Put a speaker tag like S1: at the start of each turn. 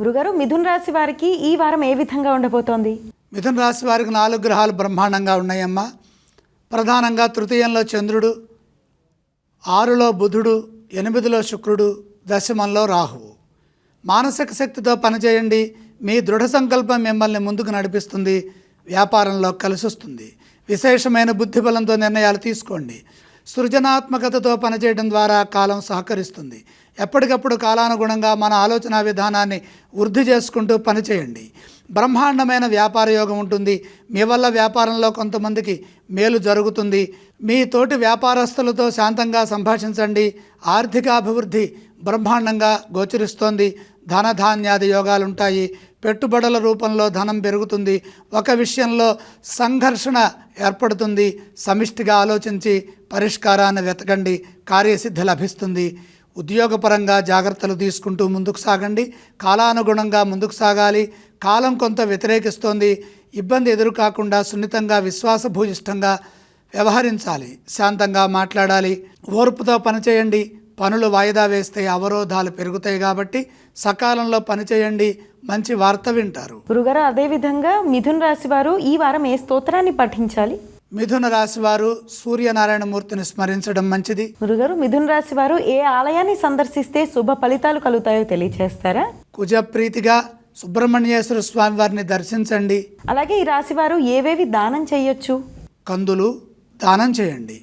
S1: గురుగారు మిథున్ రాశి వారికి ఈ వారం ఏ విధంగా ఉండబోతోంది?
S2: మిథున రాశి వారికి నాలుగు గ్రహాలు బ్రహ్మాండంగా ఉన్నాయమ్మా. ప్రధానంగా తృతీయంలో చంద్రుడు ఆరులో బుధుడు ఎనిమిదిలో శుక్రుడు దశమంలో రాహువు. మానసిక శక్తితో పనిచేయండి. మీ దృఢ సంకల్పం మిమ్మల్ని ముందుకు నడిపిస్తుంది. వ్యాపారంలో కలిసొస్తుంది. విశేషమైన బుద్ధిబలంతో నిర్ణయాలు తీసుకోండి. సృజనాత్మకతతో పనిచేయడం ద్వారా కాలం సహకరిస్తుంది. ఎప్పటికప్పుడు కాలానుగుణంగా మన ఆలోచన విధానాన్ని వృద్ధి చేసుకుంటూ పనిచేయండి. బ్రహ్మాండమైన వ్యాపార యోగం ఉంటుంది. మీ వల్ల వ్యాపారంలో కొంతమందికి మేలు జరుగుతుంది. మీ తోటి వ్యాపారస్తులతో శాంతంగా సంభాషించండి. ఆర్థిక అభివృద్ధి బ్రహ్మాండంగా గోచరిస్తోంది. ధనధాన్యాది యోగాలు ఉంటాయి పెట్టుబడుల రూపంలో ధనం పెరుగుతుంది. ఒక విషయంలో సంఘర్షణ ఏర్పడుతుంది. సమిష్టిగా ఆలోచించి పరిష్కారాన్ని వెతకండి. కార్యసిద్ధి లభిస్తుంది. ఉద్యోగపరంగా జాగ్రత్తలు తీసుకుంటూ ముందుకు సాగండి. కాలానుగుణంగా ముందుకు సాగాలి. కాలం కొంత వ్యతిరేకిస్తోంది. ఇబ్బంది ఎదురు కాకుండా సున్నితంగా విశ్వాసభూయిష్టంగా వ్యవహరించాలి. శాంతంగా మాట్లాడాలి. ఓర్పుతో పనిచేయండి. పనులు వాయిదా వేస్తే అవరోధాలు పెరుగుతాయి కాబట్టి సకాలంలో పనిచేయండి మంచి వార్త వింటారు.
S1: గురుగారు అదే విధంగా మిథున్ రాశి వారు ఈ వారం ఏ స్తోత్రాన్ని పఠించాలి?
S2: మిథున రాశి వారు సూర్యనారాయణమూర్తిని స్మరించడం మంచిది.
S1: గురుగారు మిథున్ రాశి వారు ఏ ఆలయాన్ని సందర్శిస్తే శుభ ఫలితాలు కలుగుతాయో తెలియచేస్తారా?
S2: కుజప్రీతిగా సుబ్రహ్మణ్యేశ్వర స్వామి వారిని దర్శించండి.
S1: అలాగే ఈ రాశి వారు ఏవేవి దానం చేయొచ్చు?
S2: కందులు దానం చేయండి.